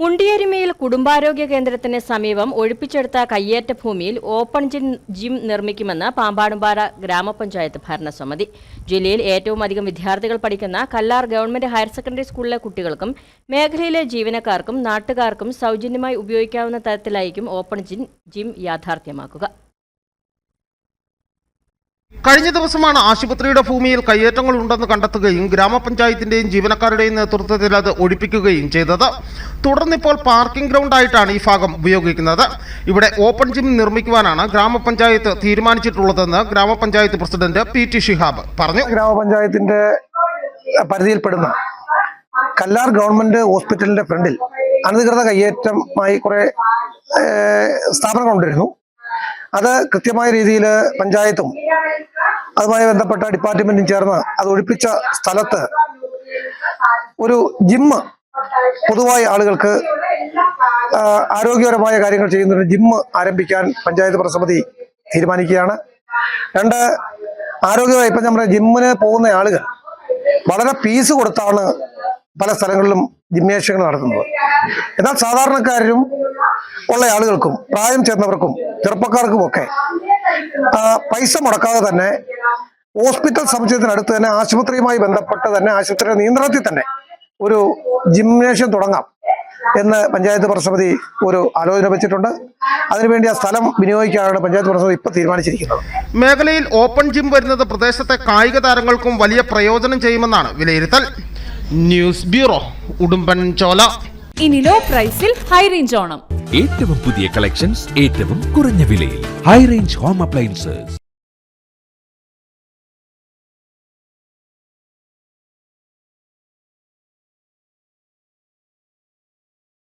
മുണ്ടിയേരിമയിൽ കുടുംബാരോഗ്യ കേന്ദ്രത്തിന് സമീപം ഒഴിപ്പിച്ചെടുത്ത കയ്യേറ്റ ഭൂമിയിൽ ഓപ്പൺ ജിം ജിം നിർമ്മിക്കുമെന്ന് പാമ്പാടുംപാറ ഗ്രാമപഞ്ചായത്ത് ഭരണസമിതി. ജില്ലയിൽ ഏറ്റവും അധികം വിദ്യാർത്ഥികൾ പഠിക്കുന്ന കല്ലാർ ഗവൺമെന്റ് ഹയർ സെക്കൻഡറി സ്കൂളിലെ കുട്ടികൾക്കും മേഖലയിലെ ജീവനക്കാർക്കും നാട്ടുകാർക്കും സൗജന്യമായി ഉപയോഗിക്കാവുന്ന തരത്തിലായിരിക്കും ഓപ്പൺ ജിം ജിം യാഥാർത്ഥ്യമാക്കുക. കഴിഞ്ഞ ദിവസമാണ് ആശുപത്രിയുടെ ഭൂമിയിൽ കയ്യേറ്റങ്ങൾ ഉണ്ടെന്ന് കണ്ടെത്തുകയും ഗ്രാമപഞ്ചായത്തിന്റെയും ജീവനക്കാരുടെയും നേതൃത്വത്തിൽ അത് ഒഴിപ്പിക്കുകയും ചെയ്തത്. തുടർന്നിപ്പോൾ പാർക്കിംഗ് ഗ്രൗണ്ട് ആയിട്ടാണ് ഈ ഭാഗം ഉപയോഗിക്കുന്നത്. ഇവിടെ ഓപ്പൺ ജിം നിർമ്മിക്കുവാനാണ് ഗ്രാമപഞ്ചായത്ത് തീരുമാനിച്ചിട്ടുള്ളതെന്ന് ഗ്രാമപഞ്ചായത്ത് പ്രസിഡന്റ് പി ടി ഷിഹാബ് പറഞ്ഞു. ഗ്രാമപഞ്ചായത്തിന്റെ പരിധിയിൽപ്പെടുന്ന കല്ലാർ ഗവൺമെന്റ് ഹോസ്പിറ്റലിന്റെ ഫ്രണ്ടിൽ അനധികൃത കയ്യേറ്റമായി കുറെ സ്ഥാപനങ്ങളുണ്ടായിരുന്നു. അത് കൃത്യമായ രീതിയിൽ പഞ്ചായത്തും അതുമായി ബന്ധപ്പെട്ട ഡിപ്പാർട്ട്മെന്റും ചേർന്ന് അത് ഒഴിപ്പിച്ച സ്ഥലത്ത് ഒരു ജിമ്മ് പൊതുവായി ആളുകൾക്ക് ആരോഗ്യപരമായ കാര്യങ്ങൾ ചെയ്യുന്ന ഒരു ജിമ്മ് ആരംഭിക്കാൻ പഞ്ചായത്ത് പ്രസമിതി തീരുമാനിക്കുകയാണ്. രണ്ട് ആരോഗ്യമായി ഇപ്പം നമ്മുടെ ജിമ്മിന് പോകുന്ന ആളുകൾ വളരെ ഫീസ് കൊടുത്താണ് പല സ്ഥലങ്ങളിലും ജിംനേഷ്യങ്ങൾ നടത്തുന്നത്. എന്നാൽ സാധാരണക്കാരും ഉള്ള ആളുകൾക്കും പ്രായം ചേർന്നവർക്കും ചെറുപ്പക്കാർക്കും ഒക്കെ പൈസ മുടക്കാതെ തന്നെ ഹോസ്പിറ്റൽ സമുച്ചയത്തിനടുത്ത് തന്നെ ആശുപത്രിയുമായി ബന്ധപ്പെട്ട് തന്നെ ആശുപത്രിയുടെ നിയന്ത്രണത്തിൽ തന്നെ ഒരു ജിംനേഷ്യം തുടങ്ങാം എന്ന് പഞ്ചായത്ത് പ്രസമിതി ഒരു ആലോചന വെച്ചിട്ടുണ്ട്. അതിനുവേണ്ടി ആ സ്ഥലം വിനിയോഗിക്കാനാണ് പഞ്ചായത്ത് പ്രസമിതി ഇപ്പൊ തീരുമാനിച്ചിരിക്കുന്നത്. മേഖലയിൽ ഓപ്പൺ ജിം വരുന്നത് പ്രദേശത്തെ കായിക താരങ്ങൾക്കും വലിയ പ്രയോജനം ചെയ്യുമെന്നാണ് വിലയിരുത്തൽ. News bureau Udumbanchola. ഇനി ലോ പ്രൈസിൽ ഹൈ റേഞ്ച് ഓണം. ഏറ്റവും പുതിയ കളക്ഷൻസ് ഏറ്റവും കുറഞ്ഞ വിലയിൽ ഹൈ റേഞ്ച് ഹോം അപ്ലയൻസസ്.